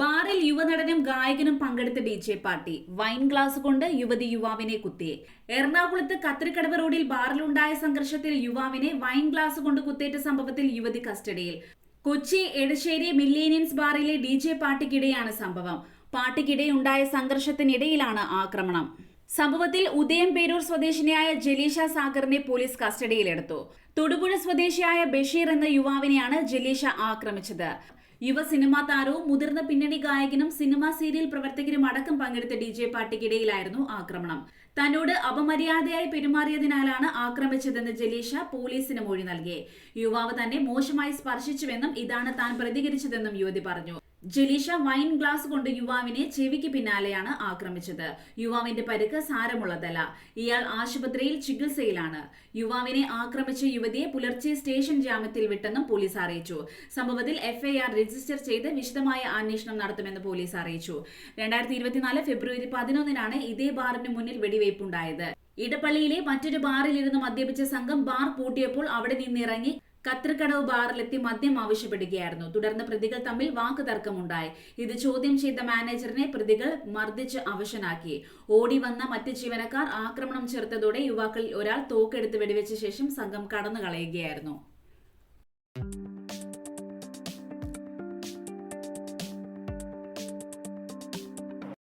ബാറിൽ യുവനടനും ഗായകനും പങ്കെടുത്ത D J party. Wine glass കൊണ്ട് യുവതി യുവാവിനെ കുത്തി. എറണാകുളത്ത് കത്രിക്കടവ് റോഡിൽ ബാറിലുണ്ടായ സംഘർഷത്തിൽ യുവാവിനെ വൈൻ ഗ്ലാസ് കൊണ്ട് കുത്തേറ്റ സംഭവത്തിൽ യുവതി കസ്റ്റഡിയിൽ. കൊച്ചി എടശ്ശേരി മില്ലേനിയൻസ് ബാറിലെ ഡി ജെ പാർട്ടിക്കിടെയാണ് സംഭവം. പാർട്ടിക്കിടെ ഉണ്ടായ സംഘർഷത്തിനിടയിലാണ് ആക്രമണം. സംഭവത്തിൽ ഉദയം പേരൂർ സ്വദേശിനിയായ ജലീഷ സാഗറിനെ പോലീസ് കസ്റ്റഡിയിലെടുത്തു. തൊടുപുഴ സ്വദേശിയായ ബഷീർ എന്ന യുവാവിനെയാണ് ജലീഷ ആക്രമിച്ചത്. യുവ സിനിമാ താരവും മുതിർന്ന പിന്നണി ഗായകനും സിനിമാ സീരിയൽ പ്രവർത്തകരും അടക്കം പങ്കെടുത്ത ഡി ജെ പാട്ടിക്കിടയിലായിരുന്നു ആക്രമണം. തന്നോട് അപമര്യാദയായി പെരുമാറിയതിനാലാണ് ആക്രമിച്ചതെന്ന് ജലീഷ പോലീസിന് മൊഴി നൽകി. യുവാവ് തന്നെ മോശമായി സ്പർശിച്ചുവെന്നും ഇതാണ് താൻ പ്രതികരിച്ചതെന്നും യുവതി പറഞ്ഞു. ജലീഷ വൈൻ ഗ്ലാസ് കൊണ്ട് യുവാവിനെ ചെവിക്ക് പിന്നാലെയാണ് ആക്രമിച്ചത്. യുവാവിന്റെ പരുക്ക് സാരമുള്ളതല്ല. ഇയാൾ ആശുപത്രിയിൽ ചികിത്സയിലാണ്. യുവാവിനെ ആക്രമിച്ച യുവതിയെ പുലർച്ചെ സ്റ്റേഷൻ ജാമ്യത്തിൽ വിട്ടെന്നും പോലീസ് അറിയിച്ചു. സംഭവത്തിൽ എഫ്ഐആർ രജിസ്റ്റർ ചെയ്ത് വിശദമായ അന്വേഷണം നടത്തുമെന്ന് പോലീസ് അറിയിച്ചു. രണ്ടായിരത്തി ഇരുപത്തിനാല് ഫെബ്രുവരി പതിനൊന്നിനാണ് ഇതേ ബാറിന് മുന്നിൽ വെടിവയ്പുണ്ടായത്. ഇടപ്പള്ളിയിലെ മറ്റൊരു ബാറിലിരുന്ന് മദ്യപിച്ച സംഘം ബാർ പൂട്ടിയപ്പോൾ അവിടെ നിന്നിറങ്ങി കത്രിക്കടവ് ബാറിലെത്തി മദ്യം ആവശ്യപ്പെടുകയായിരുന്നു. തുടർന്ന് പ്രതികൾ തമ്മിൽ വാക്കുതർക്കമുണ്ടായി. ഇത് ചോദ്യം ചെയ്ത മാനേജറിനെ പ്രതികൾ മർദ്ദിച്ച് അവശനാക്കി. ഓടി വന്ന മറ്റ് ജീവനക്കാർ ആക്രമണം ചെറുത്തതോടെ യുവാക്കളിൽ ഒരാൾ തോക്കെടുത്ത് വെടിവെച്ച ശേഷം സംഘം കടന്നു കളയുകയായിരുന്നു